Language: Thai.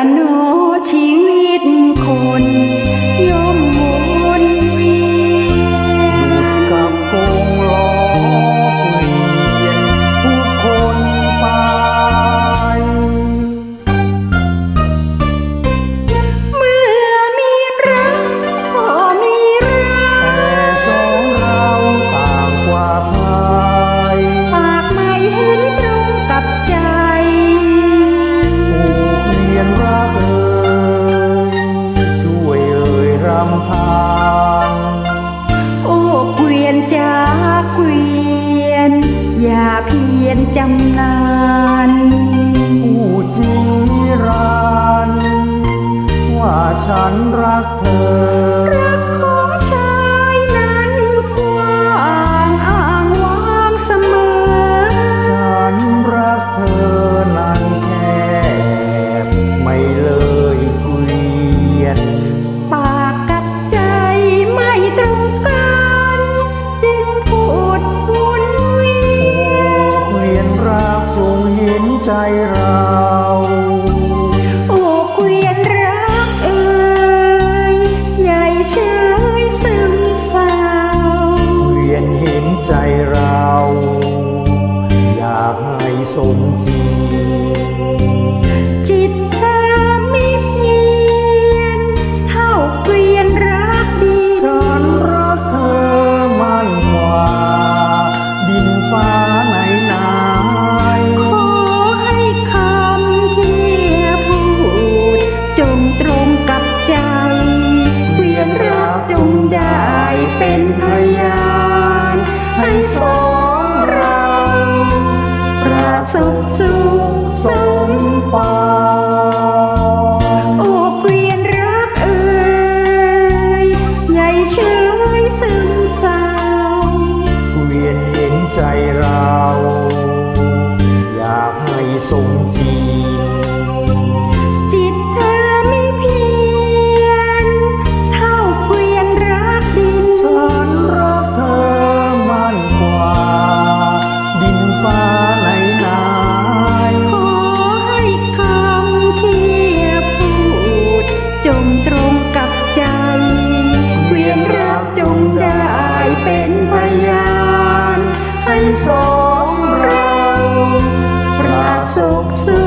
জাহান্নাম จำนานผู้จริงนิรันว่าฉันรักเธอ lighter จงได้เป็นพยานให้สองเราประสบสุขสมปองโอ้เกวียนรักเอ่ยใหญ่เชื่ซึมเศร้าเกวียนเห็นใจเรา อยากให้สงจริง walk through.